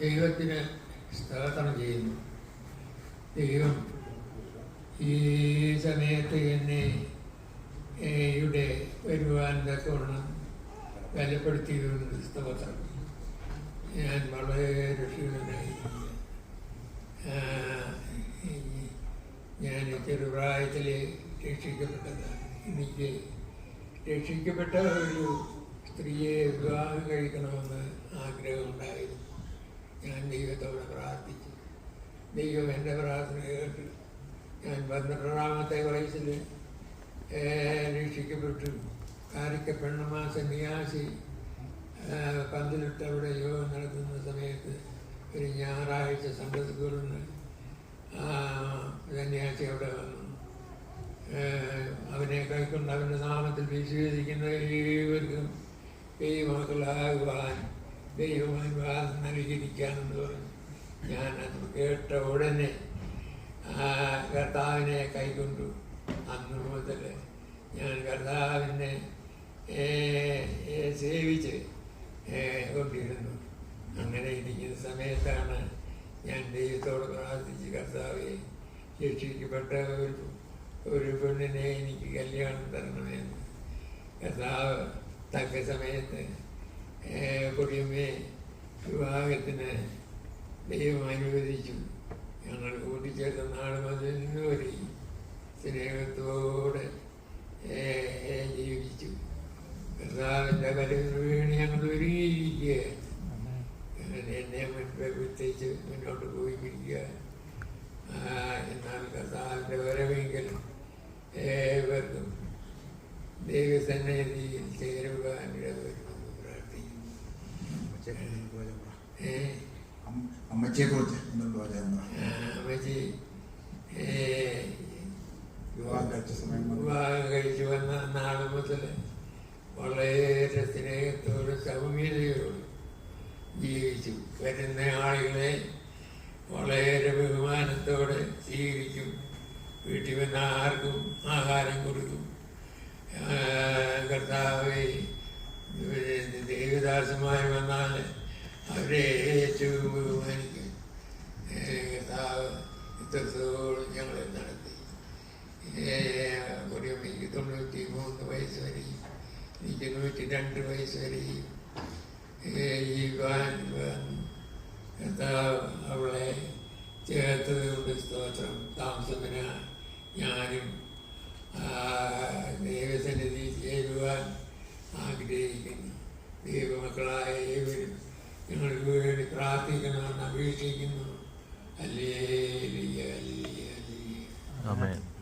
ദൈവത്തിന് സ്തോത്രം ചെയ്യുന്നു. ദൈവം ഈ സമയത്ത് എന്നെ ഇവിടെ വരുവാൻ തക്കവണ്ണം ബലപ്പെടുത്തിയതുകൊണ്ട് സ്തോത്രം. ഞാൻ വളരെ രക്ഷിതനായി ഞാൻ ചെറുപ്രായത്തിൽ രക്ഷിക്കപ്പെട്ടതാണ്. എനിക്ക് രക്ഷിക്കപ്പെട്ട ഒരു സ്ത്രീയെ വിവാഹം കഴിക്കണമെന്ന് ആഗ്രഹമുണ്ടായിരുന്നു. ഞാൻ ദൈവത്തോട് പ്രാർത്ഥിച്ചു. ദൈവം എന്റെ പ്രാർത്ഥന കേട്ടു. ഞാൻ പന്ത്രണ്ടാമത്തെ വയസ്സിൽ രക്ഷിക്കപ്പെട്ടു. കാരിക്ക പെണ്ണമാസ നിയാസി പന്തിലിട്ടവിടെ യോഗം നടത്തുന്ന സമയത്ത് ഒരു ഞായറാഴ്ച സൺഡേ സന്യാസി അവിടെ വന്നു. അവനെ കൈക്കൊണ്ട് അവന്റെ നാമത്തിൽ വിശ്വസിക്കുന്ന ഏവർക്കും ദൈവമക്കളാകുവാൻ ദൈവമാൻ നൽകിയിരിക്കാനെന്ന് പറഞ്ഞു. ഞാൻ അത് കേട്ട ഉടനെ ആ കർത്താവിനെ കൈകൊണ്ടു. അന്ന് മുതൽ ഞാൻ കർത്താവിനെ സേവിച്ച് കൊണ്ടിരുന്നു. അങ്ങനെ ഇരിക്കുന്ന സമയത്താണ് ഞാൻ ദൈവത്തോട് പ്രാർത്ഥിച്ച് കർത്താവെ രക്ഷിക്കപ്പെട്ട ഒരു ഒരു പെണ്ണിനെ എനിക്ക് കല്യാണം തരണമെന്ന്. കർത്താവ് തക്ക സമയത്ത് കൊടിയമ്മയെ വിവാഹത്തിന് ദൈവം അനുവദിച്ചു. ഞങ്ങൾ കൂട്ടിച്ചേർത്ത നാട് മുതൽ ഇന്ന് വരെ സ്നേഹത്തോടെ ജീവിച്ചു. കർത്താവിന്റെ കരുവിന് വേണ്ടി ഞങ്ങൾ ഒരുങ്ങിയിരിക്കുക. അങ്ങനെ എന്നെ വിട്ടേച്ച് മുന്നോട്ട് പോയിരിക്കുക എന്നാൽ കർത്താവിന്റെ വരവെങ്കിൽ ഏവർക്കും ദൈവസന്നിധിയിൽ ഏ, അമ്മച്ചിയെ കുറിച്ച് എന്തുണ്ട് പറയാൻ അമ്മച്ചി വിവാഹം കഴിച്ച സമയം വിവാഹം കഴിച്ചു വന്ന നാൾ മുതൽ വളരെ സ്നേഹത്തോടും സൗമ്യതയോടും ജീവിച്ചു വരുന്ന ആളുകളെ വളരെ ബഹുമാനത്തോടെ സ്വീകരിക്കും വീട്ടിൽ വന്ന ആർക്കും ആഹാരം കൊടുക്കും. കർത്താവെ ദേവദാസന്മാർ വന്നാൽ അവരെ ഏറ്റവും ബഹുമാനിക്കും ഏ, ഞങ്ങൾ നടത്തി. ഒരു എനിക്ക് തൊണ്ണൂറ്റി മൂന്ന് വയസ്സ് വരെയും എനിക്ക് നൂറ്റി രണ്ട് വയസ്സ് വരെയും ഏ, ഈ അവളെ ചേർത്തത് കൊണ്ട് സ്തോത്രം. താമസത്തിന് ഞാനും ദൈവസന്നിധി ചേരുവാൻ ആഗ്രഹിക്കുന്നു. ദൈവമക്കളായ ഏവരും ഞങ്ങൾക്ക് വേണ്ടി പ്രാർത്ഥിക്കണമെന്ന് അപേക്ഷിക്കുന്നു. അല്ലേ അല്ലേ അല്ലേ. ആമേൻ.